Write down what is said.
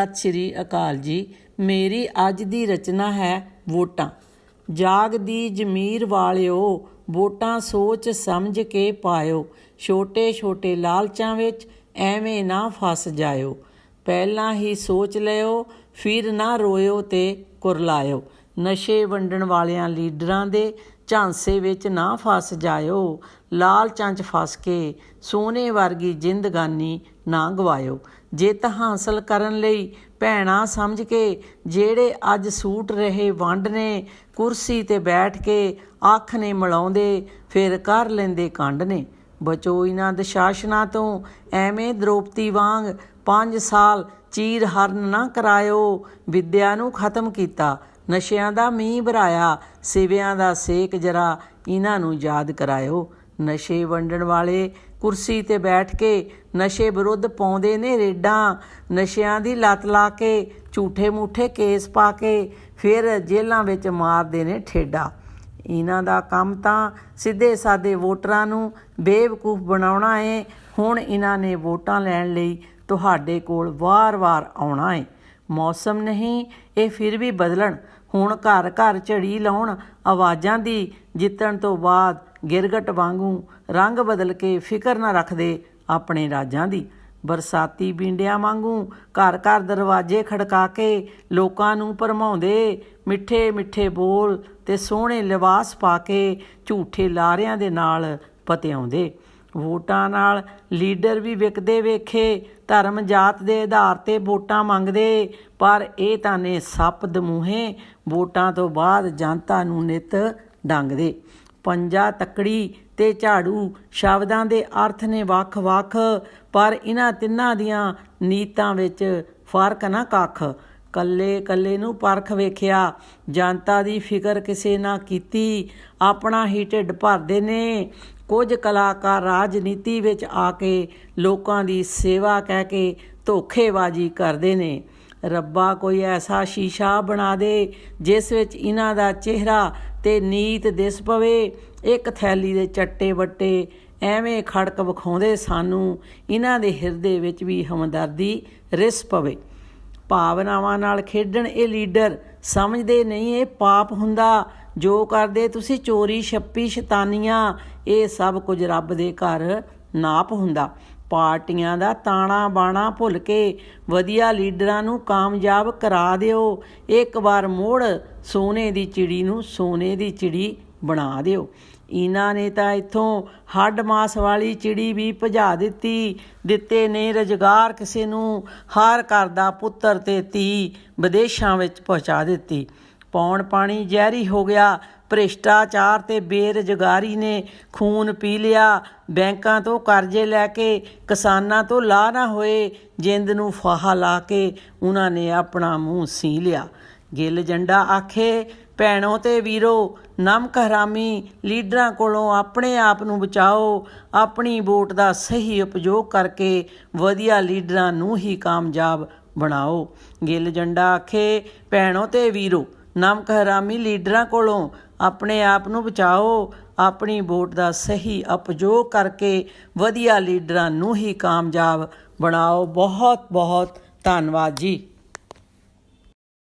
ਸਤਿ ਸ਼੍ਰੀ ਅਕਾਲ ਜੀ। ਮੇਰੀ ਅੱਜ ਦੀ ਰਚਨਾ ਹੈ ਵੋਟਾਂ। ਜਾਗਦੀ ਜ਼ਮੀਰ ਵਾਲਿਓ, ਵੋਟਾਂ ਸੋਚ ਸਮਝ ਕੇ ਪਾਇਓ। ਛੋਟੇ ਛੋਟੇ ਲਾਲਚਾਂ ਵਿੱਚ ਐਵੇਂ ਨਾ ਫਸ ਜਾਇਓ। ਪਹਿਲਾਂ ਹੀ ਸੋਚ ਲਿਓ, ਫਿਰ ਨਾ ਰੋਇਓ ਤੇ ਕੁਰਲਾਇਓ। ਨਸ਼ੇ ਵੰਡਣ ਵਾਲਿਆਂ ਲੀਡਰਾਂ ਦੇ ਝਾਂਸੇ ਵਿੱਚ ਨਾ ਫਸ ਜਾਇਓ ਲਾਲਚਾਂ 'ਚ ਫਸ ਕੇ ਸੋਨੇ ਵਰਗੀ ਜ਼ਿੰਦਗਾਨੀ ਨਾ ਗਵਾਇਓ। ਜਿੱਤ ਹਾਸਲ ਕਰਨ ਲਈ ਭੈਣਾ ਸਮਝ ਕੇ ਜਿਹੜੇ ਅੱਜ ਸੂਟ ਰਹੇ ਵੰਡ ਨੇ, ਕੁਰਸੀ ਤੇ ਬੈਠ ਕੇ ਅੱਖ ਨੇ ਮਿਲਾਉਂਦੇ, ਫਿਰ ਕਰ ਲੈਂਦੇ ਕੰਡ ਨੇ। ਬਚੋ ਇਹਨਾਂ ਦਸ਼ਾਸਨਾਂ ਤੋਂ, ਐਵੇਂ ਦ੍ਰੋਪਤੀ ਵਾਂਗ 5 ਸਾਲ ਚੀਰ ਹਰਨ ਨਾ ਕਰਾਇਓ, ਵਿਦਿਆ ਨੂੰ ਖਤਮ ਕੀਤਾ ਨਸ਼ਿਆਂ ਦਾ ਮੀਂਹ ਭਰਾਇਆ, ਸਿਵਿਆਂ ਦਾ ਸੇਕ ਜਰਾ, ਇਹਨਾਂ ਨੂੰ ਯਾਦ ਕਰਾਇਓ। ਨਸ਼ੇ ਵੰਡਣ ਵਾਲੇ ਕੁਰਸੀ ਤੇ ਬੈਠ ਕੇ ਨਸ਼ੇ ਵਿਰੁੱਧ ਪਾਉਂਦੇ ਨੇ ਰੇਡਾਂ। ਨਸ਼ਿਆਂ ਦੀ ਲੱਤ ਲਾ ਕੇ ਝੂਠੇ ਮੂਠੇ ਕੇਸ ਪਾ ਕੇ ਫਿਰ ਜੇਲ੍ਹਾਂ ਵਿੱਚ ਮਾਰਦੇ ਨੇ ਠੇਡਾ। ਇਹਨਾਂ ਦਾ ਕੰਮ ਤਾਂ ਸਿੱਧੇ ਸਾਦੇ ਵੋਟਰਾਂ ਨੂੰ ਬੇਵਕੂਫ ਬਣਾਉਣਾ ਏ। ਹੁਣ ਇਹਨਾਂ ਨੇ ਵੋਟਾਂ ਲੈਣ ਲਈ ਤੁਹਾਡੇ ਕੋਲ ਵਾਰ-ਵਾਰ ਆਉਣਾ ਏ। ਮੌਸਮ ਨਹੀਂ, ਇਹ ਫਿਰ ਵੀ ਬਦਲਣ। ਹੁਣ ਘਰ ਘਰ ਝੜੀ ਲਾਉਣ ਆਵਾਜ਼ਾਂ ਦੀ ਜਿੱਤਣ ਤੋਂ ਬਾਅਦ ਗਿਰਗਟ ਵਾਂਗੂ ਰੰਗ ਬਦਲ ਕੇ ਫਿਕਰ ਨਾ ਰੱਖਦੇ ਆਪਣੇ ਰਾਜਾਂ ਦੀ। ਬਰਸਾਤੀ ਬਿੰਡਿਆਂ ਵਾਂਗੂ ਘਰ ਘਰ ਦਰਵਾਜ਼ੇ ਖੜਕਾ ਕੇ ਲੋਕਾਂ ਨੂੰ ਭਰਮਾਉਂਦੇ ਮਿੱਠੇ ਮਿੱਠੇ ਬੋਲ ਤੇ ਸੋਹਣੇ ਲਿਬਾਸ ਪਾ ਕੇ ਝੂਠੇ ਲਾਰਿਆਂ ਦੇ ਨਾਲ ਪਤਿਆਉਂਦੇ। ਵੋਟਾਂ ਨਾਲ ਲੀਡਰ ਵੀ ਵਿਕਦੇ ਵੇਖੇ, ਧਰਮ ਜਾਤ ਦੇ ਆਧਾਰ ਤੇ ਵੋਟਾਂ ਮੰਗਦੇ। ਪਰ ਇਹ ਤਾਂ ਨੇ ਸੱਪ ਦਮੂਹੇ ਵੋਟਾਂ ਤੋਂ ਬਾਅਦ ਜਨਤਾ ਨੂੰ ਨਿਤ ਡੰਗਦੇ। ਪੰਜਾ ਤੱਕੜੀ ਤੇ ਝਾੜੂ ਸ਼ਬਦਾਂ ਦੇ ਅਰਥ ਨੇ ਵੱਖ-ਵੱਖ, ਪਰ ਇਹਨਾਂ ਤਿੰਨਾਂ ਦੀਆਂ ਨੀਤਾਂ ਵਿੱਚ ਫ਼ਰਕ ਨਾ ਕੱਖ। ਕੱਲੇ ਕੱਲੇ ਨੂੰ ਪਰਖ ਵੇਖਿਆ, ਜਨਤਾ ਦੀ ਫਿਕਰ ਕਿਸੇ ਨਾ ਕੀਤੀ, ਆਪਣਾ ਹੀ ਢਿੱਡ ਭਰਦੇ ਨੇ। ਕੁਝ ਕਲਾਕਾਰ ਰਾਜਨੀਤੀ ਵਿੱਚ ਆ ਕੇ ਲੋਕਾਂ ਦੀ ਸੇਵਾ ਕਹਿ ਕੇ ਧੋਖੇਬਾਜ਼ੀ ਕਰਦੇ ਨੇ। ਰੱਬਾ ਕੋਈ ਐਸਾ ਸ਼ੀਸ਼ਾ ਬਣਾ ਦੇ ਜਿਸ ਵਿੱਚ ਇਹਨਾਂ ਦਾ ਚਿਹਰਾ ਤੇ ਨੀਤ ਦਿਸ ਪਵੇ। ਇੱਕ ਥੈਲੀ ਦੇ ਚੱਟੇ ਵੱਟੇ ਐਵੇਂ ਖੜਕ ਵਿਖਾਉਂਦੇ ਸਾਨੂੰ ਇਹਨਾਂ ਦੇ ਹਿਰਦੇ ਵਿੱਚ ਵੀ ਹਮਦਰਦੀ ਰਿਸ ਪਵੇ। ਭਾਵਨਾਵਾਂ ਨਾਲ ਖੇਡਣ ਇਹ ਲੀਡਰ ਸਮਝਦੇ ਨਹੀਂ ਇਹ ਪਾਪ ਹੁੰਦਾ। ਜੋ ਕਰਦੇ ਤੁਸੀਂ ਚੋਰੀ, ਛੱਪੀ, ਸ਼ੈਤਾਨੀਆਂ, ਇਹ ਸਭ ਕੁਝ ਰੱਬ ਦੇ ਘਰ ਨਾਪ ਹੁੰਦਾ। ਪਾਰਟੀਆਂ ਦਾ ਤਾਣਾ ਬਾਣਾ ਭੁੱਲ ਕੇ ਵਧੀਆ ਲੀਡਰਾਂ ਨੂੰ ਕਾਮਯਾਬ ਕਰਾ ਦਿਓ। ਇੱਕ ਵਾਰ ਮੋੜ ਸੋਨੇ ਦੀ ਚਿੜੀ ਨੂੰ ਸੋਨੇ ਦੀ ਚਿੜੀ ਬਣਾ ਦਿਓ। ਇਹਨਾਂ ਨੇ ਤਾਂ ਇੱਥੋਂ ਹੱਡ ਮਾਸ ਵਾਲੀ ਚਿੜੀ ਵੀ ਭਜਾ ਦਿੱਤੀ। ਦਿੱਤੇ ਨੇ ਰੁਜ਼ਗਾਰ ਕਿਸੇ ਨੂੰ। ਹਰ ਘਰ ਦਾ ਪੁੱਤਰ ਤੇ ਧੀ ਵਿਦੇਸ਼ਾਂ ਵਿੱਚ ਪਹੁੰਚਾ ਦਿੱਤੀ। ਪੌਣ ਪਾਣੀ ਜ਼ਹਿਰੀ ਹੋ ਗਿਆ। ਭ੍ਰਿਸ਼ਟਾਚਾਰ ਤੇ ਬੇਰੁਜ਼ਗਾਰੀ ਨੇ ਖੂਨ ਪੀ ਲਿਆ। ਬੈਂਕਾਂ ਤੋਂ ਕਰਜ਼ੇ ਲੈ ਕੇ ਕਿਸਾਨਾਂ ਤੋਂ ਲਾਹ ਨਾ ਹੋਏ। ਜਿੰਦ ਨੂੰ ਫਾਹਾ ਲਾ ਕੇ ਉਹਨਾਂ ਨੇ ਆਪਣਾ ਮੂੰਹ ਸੀ ਲਿਆ। ਗਿੱਲ ਜੰਡਾ ਆਖੇ, ਭੈਣੋ ਤੇ ਵੀਰੋ ਨਮਕ ਹਰਾਮੀ ਲੀਡਰਾਂ ਕੋਲੋਂ ਆਪਣੇ ਆਪ ਨੂੰ ਬਚਾਓ। ਆਪਣੀ ਵੋਟ ਦਾ ਸਹੀ ਉਪਯੋਗ ਕਰਕੇ ਵਧੀਆ ਲੀਡਰਾਂ ਨੂੰ ਹੀ ਕਾਮਯਾਬ ਬਣਾਓ। ਗਿੱਲ ਜੰਡਾ ਆਖੇ, ਭੈਣੋ ਤੇ ਵੀਰੋ ਨਮਕਹਰਾਮੀ ਲੀਡਰਾਂ ਕੋਲੋਂ ਆਪਣੇ ਆਪ ਨੂੰ ਬਚਾਓ, ਆਪਣੀ ਵੋਟ ਦਾ ਸਹੀ ਉਪਯੋਗ ਕਰਕੇ ਵਧੀਆ ਲੀਡਰਾਂ ਨੂੰ ਹੀ ਕਾਮਯਾਬ ਬਣਾਓ। ਬਹੁਤ ਬਹੁਤ ਧੰਨਵਾਦ ਜੀ।